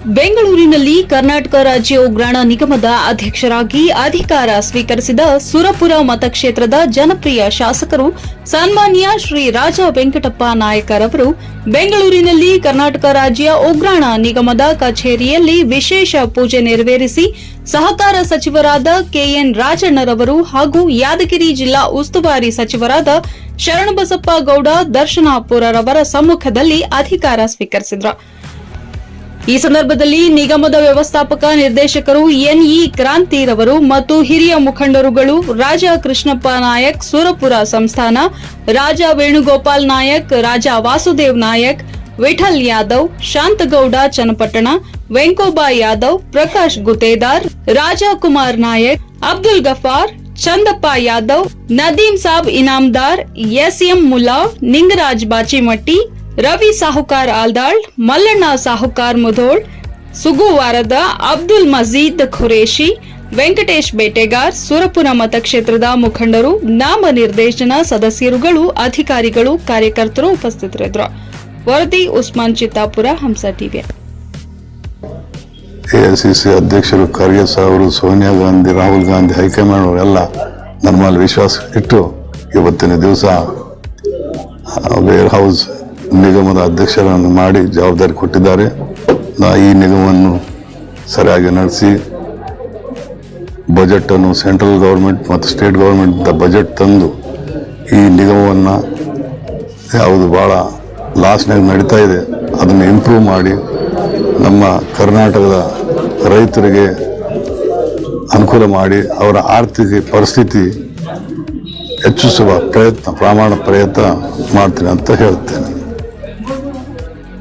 ಬೆಂಗಳೂರಿನಲ್ಲಿ ಕರ್ನಾಟಕ ರಾಜ್ಯ ಉಗ್ರಾಣ ನಿಗಮದ ಅಧ್ಯಕ್ಷರಾಗಿ ಅಧಿಕಾರ ಸ್ವೀಕರಿಸಿದ ಸುರಪುರ ಮತಕ್ಷೇತ್ರದ ಜನಪ್ರಿಯ ಶಾಸಕರು ಸನ್ಮಾನ್ಯ ಶ್ರೀ ರಾಜ ವೆಂಕಟಪ್ಪ ನಾಯಕರವರು ಬೆಂಗಳೂರಿನಲ್ಲಿ ಕರ್ನಾಟಕ ರಾಜ್ಯ ಉಗ್ರಾಣ ನಿಗಮದ ಕಚೇರಿಯಲ್ಲಿ ವಿಶೇಷ ಪೂಜೆ ನೆರವೇರಿಸಿ ಸಹಕಾರ ಸಚಿವರಾದ ಕೆಎನ್ ರಾಜಣ್ಣರವರು ಹಾಗೂ ಯಾದಗಿರಿ ಜಿಲ್ಲಾ ಉಸ್ತುವಾರಿ ಸಚಿವರಾದ ಶರಣಬಸಪ್ಪ ಗೌಡ ದರ್ಶನಾಪುರರವರ ಸಮ್ಮುಖದಲ್ಲಿ ಅಧಿಕಾರ ಸ್ವೀಕರಿಸಿದರು. ಈ ಸಂದರ್ಭದಲ್ಲಿ ನಿಗಮದ ವ್ಯವಸ್ಥಾಪಕ ನಿರ್ದೇಶಕರು ಎನ್ಇ ಕ್ರಾಂತಿರವರು ಮತ್ತು ಹಿರಿಯ ಮುಖಂಡರುಗಳು ರಾಜ ಕೃಷ್ಣಪ್ಪ ನಾಯಕ್, ಸುರಪುರ ಸಂಸ್ಥಾನ, ರಾಜ ವೇಣುಗೋಪಾಲ್ ನಾಯಕ್, ರಾಜ ವಾಸುದೇವ್ ನಾಯಕ್, ವಿಠಲ್ ಯಾದವ್, ಶಾಂತಗೌಡ ಚನ್ನಪಟ್ಟಣ ವೆಂಕೋಬಾ ಯಾದವ್, ಪ್ರಕಾಶ್ ಗುತೇದಾರ್ ರಾಜಕುಮಾರ್ ನಾಯಕ್, ಅಬ್ದುಲ್ ಗಫಾರ್, ಚಂದಪ್ಪ ಯಾದವ್, ನದೀಂ ಸಾಬ್ ಇನಾಮ್ದಾರ್, ಎಸ್ಎಂ ಮುಲಾವ್, ನಿಂಗರಾಜ್ ಬಾಚಿಮಟ್ಟಿ ರವಿ ಸಾಹುಕಾರ್ ಆಲ್ದಾಳ್, ಮಲ್ಲಣ್ಣ ಸಾಹುಕಾರ್ ಮುಧೋಳ್, ಸುಗುವಾರದ ಅಬ್ದುಲ್ ಮಜೀದ್ ಖುರೇಶಿ ವೆಂಕಟೇಶ್ ಬೇಟೆಗಾರ್ ಸುರಪುರ ಮತಕ್ಷೇತ್ರದ ಮುಖಂಡರು, ನಾಮ ನಿರ್ದೇಶನ ಸದಸ್ಯರುಗಳು, ಅಧಿಕಾರಿಗಳು, ಕಾರ್ಯಕರ್ತರು ಉಪಸ್ಥಿತರಿದ್ದರು. ವರದಿ ಉಸ್ಮಾನ್ ಚಿತ್ತಾಪುರ, ಹಂಸ ಟಿವಿ. ಎಐಸಿಸಿ ಅಧ್ಯಕ್ಷರು ಖರ್ಗೆ ಅವರು, ಸೋನಿಯಾ ಗಾಂಧಿ, ರಾಹುಲ್ ಗಾಂಧಿ, ಹೈಕಮಾಂಡ್ ಅವರೆಲ್ಲ ಮೇಲೆ ವಿಶ್ವಾಸ ಇಟ್ಟು ಇವತ್ತಿನ ದಿವಸ ವೇರ್ ಹೌಸ್ ನಿಗಮದ ಅಧ್ಯಕ್ಷರನ್ನು ಮಾಡಿ ಜವಾಬ್ದಾರಿ ಕೊಟ್ಟಿದ್ದಾರೆ. ನಾ ಈ ನಿಗಮವನ್ನು ಸರಿಯಾಗಿ ನಡೆಸಿ, ಬಜೆಟನ್ನು ಸೆಂಟ್ರಲ್ ಗೌರ್ಮೆಂಟ್ ಮತ್ತು ಸ್ಟೇಟ್ ಗೌರ್ಮೆಂಟ್ ಬಜೆಟ್ ತಂದು ಈ ನಿಗಮವನ್ನು ಯಾವುದು ಭಾಳ ಲಾಸ್ನಾಗ ನಡೀತಾ ಇದೆ, ಅದನ್ನು ಇಂಪ್ರೂವ್ ಮಾಡಿ ನಮ್ಮ ಕರ್ನಾಟಕದ ರೈತರಿಗೆ ಅನುಕೂಲ ಮಾಡಿ ಅವರ ಆರ್ಥಿಕ ಪರಿಸ್ಥಿತಿ ಹೆಚ್ಚಿಸುವ ಪ್ರಯತ್ನ, ಪ್ರಮಾಣ ಪ್ರಯತ್ನ ಮಾಡ್ತೀನಿ ಅಂತ ಹೇಳ್ತೇನೆ.